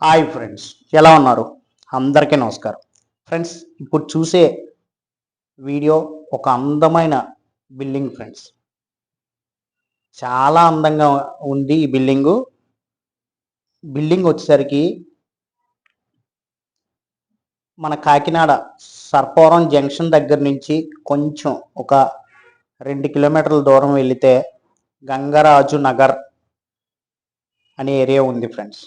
Hi friends ఎలా ఉన్నారు? అందరికీ నమస్కారం. ఫ్రెండ్స్ ఇప్పుడు చూసే వీడియో ఒక అందమైన బిల్డింగ్ ఫ్రెండ్స్. చాలా అందంగా ఉంది ఈ బిల్డింగు బిల్డింగ్ వచ్చేసరికి మన కాకినాడ సర్పవరం జంక్షన్ దగ్గర నుంచి కొంచెం ఒక రెండు కిలోమీటర్ల దూరం వెళితే గంగరాజు నగర్ అనే ఏరియా ఉంది ఫ్రెండ్స్.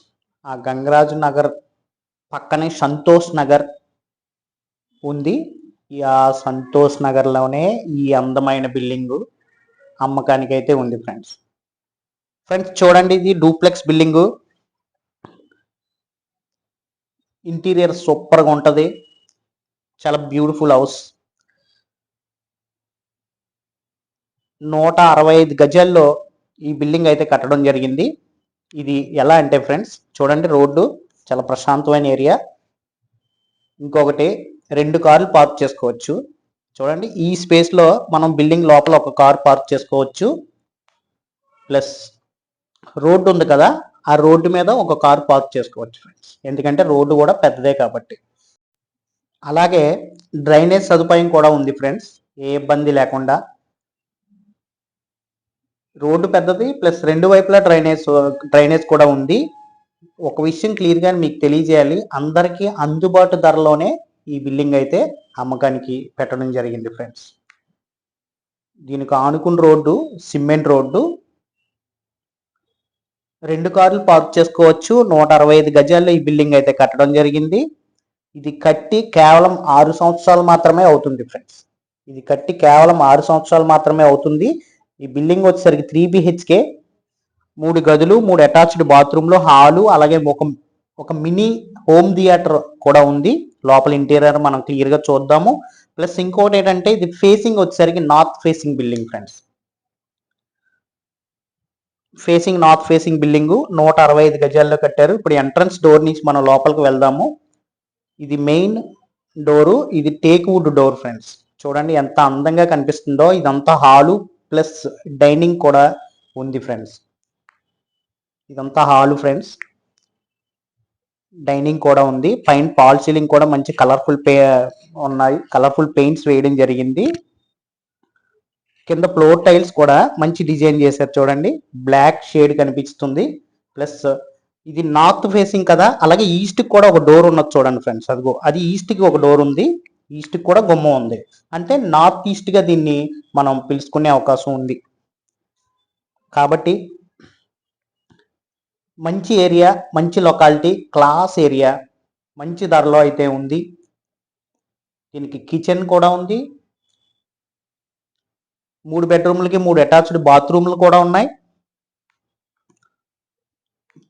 ఆ గంగరాజు నగర్ పక్కనే సంతోష్ నగర్ ఉంది. ఈ ఆ సంతోష్ నగర్లోనే ఈ అందమైన బిల్డింగు అమ్మకానికి అయితే ఉంది ఫ్రెండ్స్. ఫ్రెండ్స్ చూడండి ఇది డూప్లెక్స్ బిల్డింగు. ఇంటీరియర్ సూపర్గా ఉంటుంది. చాలా బ్యూటిఫుల్ హౌస్. నూట అరవై ఐదు గజాల్లో ఈ బిల్డింగ్ అయితే కట్టడం జరిగింది. ఇది ఎలా అంటే ఫ్రెండ్స్ చూడండి రోడ్డు చాలా ప్రశాంతమైన ఏరియా ఇంకొకటి రెండు కార్లు పార్క్ చేసుకోవచ్చు. చూడండి ఈ స్పేస్లో మనం బిల్డింగ్ లోపల ఒక కార్ పార్క్ చేసుకోవచ్చు. ప్లస్ రోడ్డు ఉంది కదా ఆ రోడ్డు మీద ఒక కార్ పార్క్ చేసుకోవచ్చు ఫ్రెండ్స్ ఎందుకంటే రోడ్డు కూడా పెద్దదే కాబట్టి. అలాగే డ్రైనేజ్ సదుపాయం కూడా ఉంది ఫ్రెండ్స్ ఏ ఇబ్బంది లేకుండా. రోడ్డు పెద్దది ప్లస్ రెండు వైపులా డ్రైనేజ్ డ్రైనేజ్ కూడా ఉంది. ఒక విషయం క్లియర్గా మీకు తెలియజేయాలి. అందరికీ అందుబాటు ధరలోనే ఈ బిల్డింగ్ అయితే అమ్మకానికి పెట్టడం జరిగింది ఫ్రెండ్స్. దీనికి ఆనుకున్న రోడ్డు సిమెంట్ రోడ్డు. రెండు కార్లు పార్క్ చేసుకోవచ్చు. నూట అరవై ఐదు గజాల్లో ఈ బిల్డింగ్ అయితే కట్టడం జరిగింది. ఇది కట్టి కేవలం ఆరు సంవత్సరాలు మాత్రమే అవుతుంది ఫ్రెండ్స్. ఇది కట్టి కేవలం ఆరు సంవత్సరాలు మాత్రమే అవుతుంది. ఈ బిల్డింగ్ వచ్చేసరికి త్రీ బిహెచ్కే మూడు గదులు మూడు అటాచ్డ్ బాత్రూమ్లు హాలు అలాగే ఒక ఒక మినీ హోమ్ థియేటర్ కూడా ఉంది. లోపల ఇంటీరియర్ మనం క్లియర్గా చూద్దాము. ప్లస్ ఇంకోటి ఏంటంటే ఇది ఫేసింగ్ వచ్చేసరికి north facing building friends facing north facing building నూట అరవై ఐదు గజాల్లో కట్టారు. ఇప్పుడు ఎంట్రన్స్ డోర్ నుంచి మనం లోపలికి వెళ్దాము. ఇది మెయిన్ డోరు ఇది టేక్ వుడ్ డోర్ ఫ్రెండ్స్ చూడండి ఎంత అందంగా కనిపిస్తుందో. ఇదంతా హాలు ప్లస్ డైనింగ్ కూడా ఉంది ఫ్రెండ్స్. ఇదంతా హాలు ఫ్రెండ్స్. డైనింగ్ కూడా ఉంది. పైన పాల్ సీలింగ్ కూడా మంచి కలర్ఫుల్ పే ఉన్నాయి. కలర్ఫుల్ పెయింట్స్ వేయడం జరిగింది. కింద ఫ్లోర్ టైల్స్ కూడా మంచి డిజైన్ చేశారు చూడండి. బ్లాక్ షేడ్ కనిపిస్తుంది. ప్లస్ ఇది నార్త్ ఫేసింగ్ కదా. అలాగే ఈస్ట్ కూడా ఒక డోర్ ఉన్నది చూడండి ఫ్రెండ్స్. అదిగో అది ఈస్ట్కి ఒక డోర్ ఉంది. ఈస్ట్ కూడా గుమ్మం ఉంది. అంటే నార్త్ ఈస్ట్గా దీన్ని మనం పిలుచుకునే అవకాశం ఉంది. కాబట్టి మంచి ఏరియా మంచి లొకాలిటీ క్లాస్ ఏరియా మంచి ధరలో అయితే ఉంది. దీనికి కిచెన్ కూడా ఉంది. మూడు బెడ్రూమ్లకి మూడు అటాచ్డ్ బాత్రూమ్లు కూడా ఉన్నాయి.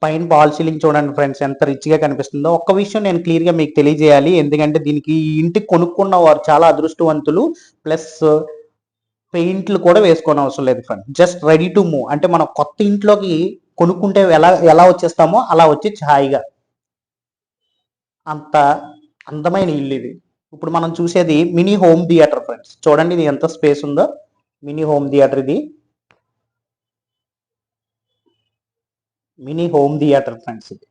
పైన బాల్ సీలింగ్ చూడండి ఫ్రెండ్స్ ఎంత రిచ్గా కనిపిస్తుందో. ఒక్క విషయం నేను క్లియర్గా మీకు తెలియజేయాలి. ఎందుకంటే దీనికి ఈ కొనుక్కున్న వారు చాలా అదృష్టవంతులు. ప్లస్ పెయింట్లు కూడా వేసుకోని అవసరం లేదు friend just ready to move అంటే మనం కొత్త ఇంట్లోకి కొనుక్కుంటే ఎలా ఎలా వచ్చేస్తామో అలా వచ్చి హాయిగా. అంత అందమైన ఇల్లు ఇది. ఇప్పుడు మనం చూసేది మినీ హోమ్ థియేటర్ ఫ్రెండ్స్ చూడండి ఇది ఎంత స్పేస్ ఉందో. మినీ హోమ్ థియేటర్ ఇది. మినీ హోమ్ థియేటర్ ఫ్రెండ్స్ ఇది.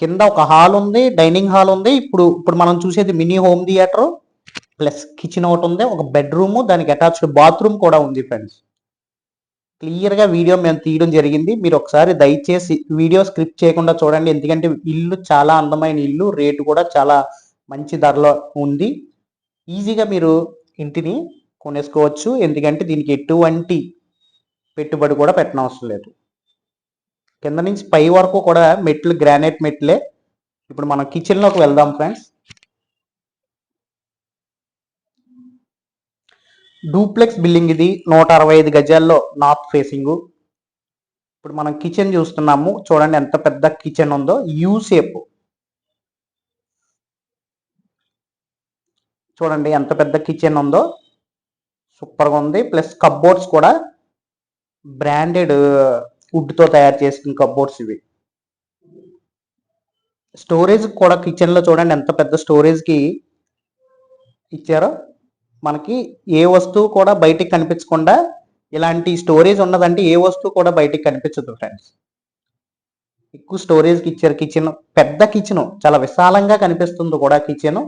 కింద ఒక హాల్ ఉంది డైనింగ్ హాల్ ఉంది. ఇప్పుడు ఇప్పుడు మనం చూసేది mini home theatre plus kitchen ఒకటి ఉంది ఒక బెడ్రూమ్ దానికి అటాచ్డ్ బాత్రూమ్ కూడా ఉంది ఫ్రెండ్స్. క్లియర్గా వీడియో మేము తీయడం జరిగింది. మీరు ఒకసారి దయచేసి వీడియో స్క్రిప్ట్ చేయకుండా చూడండి. ఎందుకంటే ఇల్లు చాలా అందమైన ఇల్లు రేటు కూడా చాలా మంచి ధరలో ఉంది. ఈజీగా మీరు ఇంటిని కొనేసుకోవచ్చు. ఎందుకంటే దీనికి ఎటువంటి పెట్టుబడి కూడా పెట్టనవసరం లేదు. కింద నుంచి పై వరకు కూడా మెట్లు గ్రానైట్ మెట్లే. ఇప్పుడు మనం కిచెన్లోకి వెళ్దాం ఫ్రెండ్స్. డూప్లెక్స్ బిల్డింగ్ ఇది నూట అరవై ఐదు గజాల్లో నార్త్ ఫేసింగ్. ఇప్పుడు మనం కిచెన్ చూస్తున్నాము. చూడండి ఎంత పెద్ద కిచెన్ ఉందో. U shape. చూడండి ఎంత పెద్ద కిచెన్ ఉందో. సూపర్గా ఉంది. ప్లస్ కబ్బోర్డ్స్ కూడా బ్రాండెడ్ వుడ్తో తయారు చేసిన కబోర్డ్స్ ఇవి. స్టోరేజ్ కూడా కిచెన్లో చూడండి ఎంత పెద్ద స్టోరేజ్కి ఇచ్చారో. మనకి ఏ వస్తువు కూడా బయటికి కనిపించకుండా ఇలాంటి స్టోరేజ్ ఉన్నదంటే ఏ వస్తువు కూడా బయటికి కనిపించదు ఫ్రెండ్స్. ఎక్కువ స్టోరేజ్కి ఇచ్చారు కిచెన్. పెద్ద కిచెన్ చాలా విశాలంగా కనిపిస్తుంది కూడా కిచెన్.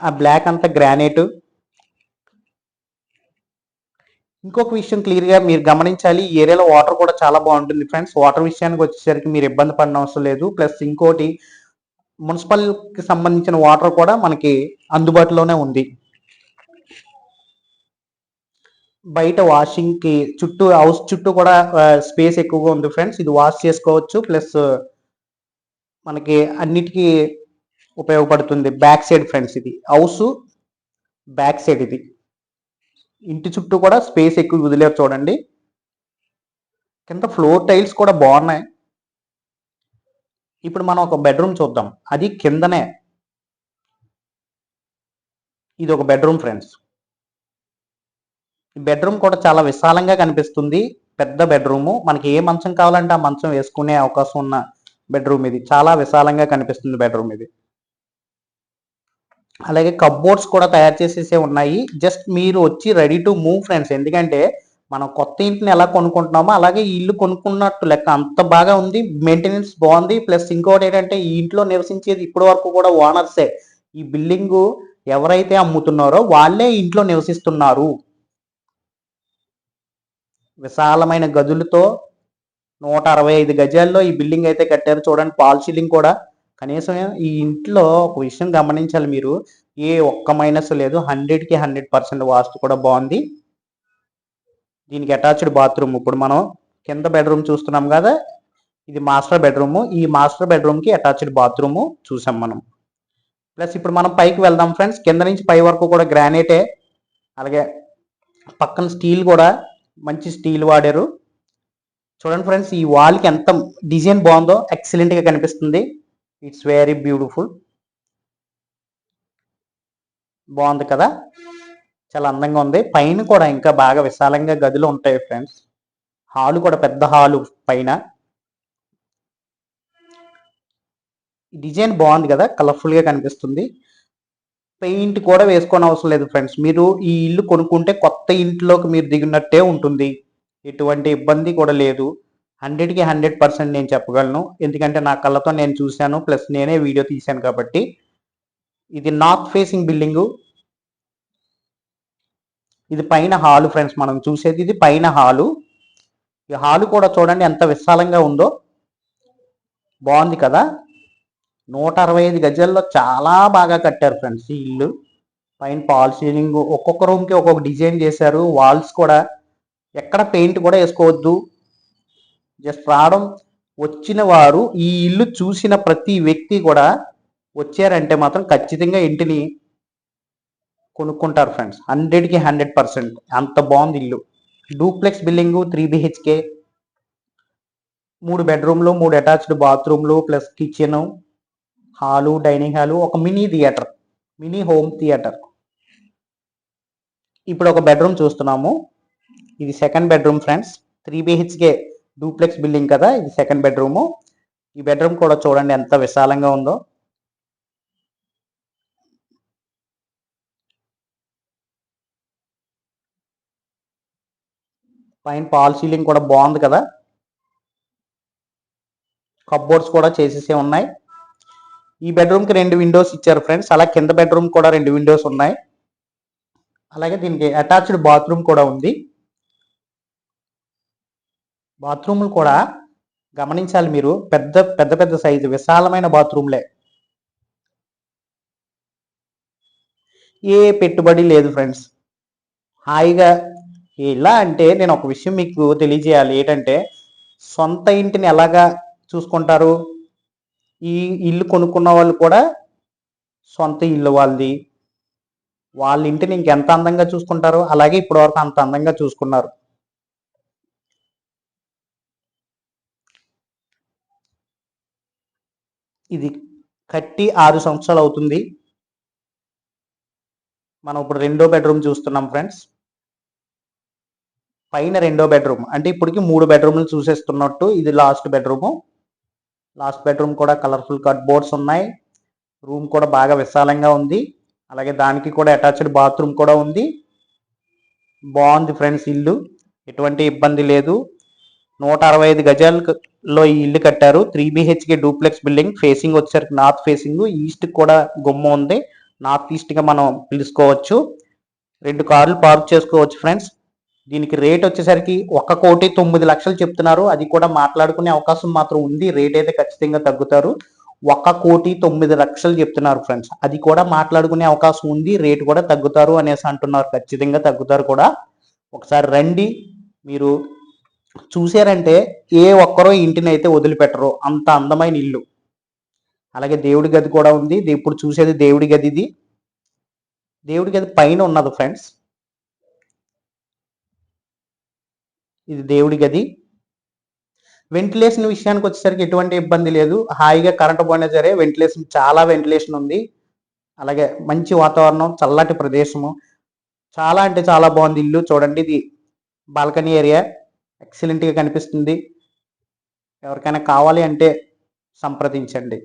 ఆ బ్లాక్ అంతా గ్రానైట్. ఇంకొక విషయం క్లియర్గా మీరు గమనించాలి ఈ ఏరియాలో వాటర్ కూడా చాలా బాగుంటుంది ఫ్రెండ్స్ వాటర్ విషయానికి వచ్చేసరికి మీరు ఇబ్బంది పడిన అవసరం లేదు. ప్లస్ ఇంకోటి మున్సిపల్కి సంబంధించిన వాటర్ కూడా మనకి అందుబాటులోనే ఉంది. బయట వాషింగ్కి చుట్టూ హౌస్ చుట్టూ కూడా స్పేస్ ఎక్కువగా ఉంది ఫ్రెండ్స్ ఇది వాష్ చేసుకోవచ్చు. ప్లస్ మనకి అన్నిటికీ ఉపయోగపడుతుంది. బ్యాక్ సైడ్ ఫ్రెండ్స్ ఇది. హౌస్ బ్యాక్ సైడ్ ఇది. ఇంటి చుట్టూ కూడా స్పేస్ ఎక్కువ వదిలేరు చూడండి. కింద ఫ్లోర్ టైల్స్ కూడా బాగున్నాయి. ఇప్పుడు మనం ఒక బెడ్రూమ్ చూద్దాం. అది కిందనే. ఇది ఒక బెడ్రూమ్ ఫ్రెండ్స్. ఈ బెడ్రూమ్ కూడా చాలా విశాలంగా కనిపిస్తుంది. పెద్ద బెడ్రూమ్. మనకి ఏ మంచం కావాలంటే ఆ మంచం వేసుకునే అవకాశం ఉన్న బెడ్రూమ్ ఇది. చాలా విశాలంగా కనిపిస్తుంది బెడ్రూమ్ ఇది. అలాగే కప్బోర్డ్స్ కూడా తయారు చేసేసే ఉన్నాయి. జస్ట్ మీరు వచ్చి రెడీ టు మూవ్ ఫ్రెండ్స్ ఎందుకంటే మనం కొత్త ఇంటిని ఎలా కొనుక్కుంటున్నామో అలాగే ఇల్లు కొనుక్కున్నట్టు లెక్క అంత బాగా ఉంది. మెయింటెనెన్స్ బాగుంది. ప్లస్ ఇంకోటి ఏంటంటే ఈ ఇంట్లో నివసించేది ఇప్పటి వరకు కూడా ఓనర్సే ఈ బిల్డింగ్ ఎవరైతే అమ్ముతున్నారో వాళ్ళే ఇంట్లో నివసిస్తున్నారు. విశాలమైన గదులతో నూట అరవై ఐదు గజాల్లో ఈ బిల్డింగ్ అయితే కట్టారు. చూడండి పాల్ సీలింగ్ కూడా. కనీసం ఈ ఇంట్లో ఒక విషయం గమనించాలి మీరు. ఏ ఒక్క మైనస్ లేదు. హండ్రెడ్కి హండ్రెడ్ పర్సెంట్ వాస్తు కూడా బాగుంది. దీనికి అటాచ్డ్ బాత్రూమ్ ఇప్పుడు మనం కింద బెడ్రూమ్ చూస్తున్నాం కదా. ఇది మాస్టర్ బెడ్రూమ్ ఈ మాస్టర్ బెడ్రూమ్కి అటాచ్డ్ బాత్రూమ్ చూసాం మనం. ప్లస్ ఇప్పుడు మనం పైకి వెళ్దాం ఫ్రెండ్స్ కింద నుంచి పై వరకు కూడా గ్రానైటే అలాగే పక్కన స్టీల్ కూడా మంచి స్టీల్ వాడారు. చూడండి ఫ్రెండ్స్ ఈ వాల్కి ఎంత డిజైన్ బాగుందో ఎక్సలెంట్గా కనిపిస్తుంది. ఇట్స్ వెరీ బ్యూటిఫుల్ బాగుంది కదా? చాలా అందంగా ఉంది. పైన కూడా ఇంకా బాగా విశాలంగా గదులు ఉంటాయి ఫ్రెండ్స్. హాలు కూడా పెద్ద హాలు పైన. డిజైన్ బాగుంది కదా? కలర్ఫుల్గా కనిపిస్తుంది. పెయింట్ కూడా వేసుకోని అవసరం లేదు ఫ్రెండ్స్. మీరు ఈ ఇల్లు కొనుక్కుంటే కొత్త ఇంట్లోకి మీరు దిగినట్టే ఉంటుంది. ఎటువంటి ఇబ్బంది కూడా లేదు. హండ్రెడ్కి హండ్రెడ్ పర్సెంట్ నేను చెప్పగలను. ఎందుకంటే నా కళ్ళతో నేను చూశాను ప్లస్ నేనే వీడియో తీశాను కాబట్టి. ఇది నార్త్ ఫేసింగ్ బిల్డింగు. ఇది పైన హాలు ఫ్రెండ్స్ మనం చూసేది ఇది పైన హాలు. ఈ హాలు కూడా చూడండి ఎంత విశాలంగా ఉందో. బాగుంది కదా? నూట అరవై ఐదు గజల్లో చాలా బాగా కట్టారు ఫ్రెండ్స్ ఈ ఇల్లు. పైన పాల్ సీలింగ్ ఒక్కొక్క రూమ్కి ఒక్కొక్క డిజైన్ చేశారు. వాల్స్ కూడా ఎక్కడ పెయింట్ కూడా వేసుకోవద్దు. జస్ట్ రావడం వచ్చిన వారు ఈ ఇల్లు చూసిన ప్రతి వ్యక్తి కూడా వచ్చారంటే మాత్రం ఖచ్చితంగా ఇంటిని కొనుక్కుంటారు ఫ్రెండ్స్ హండ్రెడ్కి హండ్రెడ్ పర్సెంట్ అంత బాగుంది ఇల్లు. డూప్లెక్స్ బిల్డింగ్ త్రీ బిహెచ్కే మూడు బెడ్రూమ్లు మూడు అటాచ్డ్ బాత్రూమ్లు plus kitchen hall dining hall ఒక mini theatre mini home theatre ఇప్పుడు ఒక బెడ్రూమ్ చూస్తున్నాము. ఇది second bedroom friends three BHK duplex building కదా ఇది సెకండ్ బెడ్రూమ్. ఈ బెడ్రూమ్ కూడా చూడండి ఎంత విశాలంగా ఉందో. పైన పాల్ సీలింగ్ కూడా బాగుంది కదా. కప్బోర్డ్స్ కూడా చేసేసే ఉన్నాయి. ఈ బెడ్రూమ్కి రెండు విండోస్ ఇచ్చారు ఫ్రెండ్స్. అలా కింద బెడ్రూమ్ కూడా రెండు విండోస్ ఉన్నాయి. అలాగే దీనికి అటాచ్డ్ బాత్రూమ్ కూడా ఉంది. బాత్రూమ్లు కూడా గమనించాలి మీరు. పెద్ద పెద్ద పెద్ద సైజు విశాలమైన బాత్రూమ్లే. ఏ పెట్టుబడి లేదు ఫ్రెండ్స్. హాయిగా ఎలా అంటే నేను ఒక విషయం మీకు తెలియజేయాలి. ఏంటంటే సొంత ఇంటిని ఎలాగా చూసుకుంటారు? ఈ ఇల్లు కొనుక్కున్న వాళ్ళు కూడా సొంత ఇల్లు వాళ్ళది. వాళ్ళ ఇంటిని ఇంకెంత అందంగా చూసుకుంటారు? అలాగే ఇప్పటివరకు అంత అందంగా చూసుకున్నారు. ఇది కట్టి ఆరు సంవత్సరాలు అవుతుంది. మనం ఇప్పుడు రెండో బెడ్రూమ్ చూస్తున్నాం ఫ్రెండ్స్. పైన రెండో బెడ్రూమ్. అంటే ఇప్పటికి మూడు బెడ్రూమ్లు చూసేస్తున్నట్టు ఇది లాస్ట్ బెడ్రూమ్. లాస్ట్ బెడ్రూమ్ కూడా కలర్ఫుల్ కట్ బోర్డ్స్ ఉన్నాయి. రూమ్ కూడా బాగా విశాలంగా ఉంది. అలాగే దానికి కూడా అటాచ్డ్ బాత్రూమ్ కూడా ఉంది. బాగుంది ఫ్రెండ్స్ ఇల్లు. ఎటువంటి ఇబ్బంది లేదు. నూట అరవై ఐదు గజాలలో ఈ ఇల్లు కట్టారు. Three BHK duplex building facing వచ్చేసరికి నార్త్ ఫేసింగ్ ఈస్ట్ కూడా గుమ్మ ఉంది. నార్త్ ఈస్ట్గా మనం పిలుచుకోవచ్చు. రెండు కార్లు పార్క్ చేసుకోవచ్చు ఫ్రెండ్స్. దీనికి రేట్ వచ్చేసరికి ఒక కోటి తొమ్మిది లక్షలు చెప్తున్నారు. అది కూడా మాట్లాడుకునే అవకాశం మాత్రం ఉంది. రేట్ అయితే ఖచ్చితంగా తగ్గుతారు. ఒక కోటి తొమ్మిది లక్షలు చెప్తున్నారు ఫ్రెండ్స్. అది కూడా మాట్లాడుకునే అవకాశం ఉంది. రేటు కూడా తగ్గుతారు అనేసి అంటున్నారు. ఖచ్చితంగా తగ్గుతారు కూడా. ఒకసారి రండి. మీరు చూసారంటే ఏ ఒక్కరో ఇంటిని అయితే వదిలిపెట్టరు. అంత అందమైన ఇల్లు. అలాగే దేవుడి గది కూడా ఉంది. ఇది ఇప్పుడు చూసేది దేవుడి గది ఇది. దేవుడి గది పైన ఉన్నది ఫ్రెండ్స్. ఇది దేవుడి గది. వెంటిలేషన్ విషయానికి వచ్చేసరికి ఎటువంటి ఇబ్బంది లేదు. హాయిగా కరెంట్ పోయినా సరే వెంటిలేషన్ చాలా వెంటిలేషన్ ఉంది. అలాగే మంచి వాతావరణం చల్లటి ప్రదేశము. చాలా అంటే చాలా బాగుంది ఇల్లు. చూడండి ఇది బాల్కనీ ఏరియా. ఎక్సలెంట్గా కనిపిస్తుంది. ఎవరికైనా కావాలి అంటే సంప్రదించండి.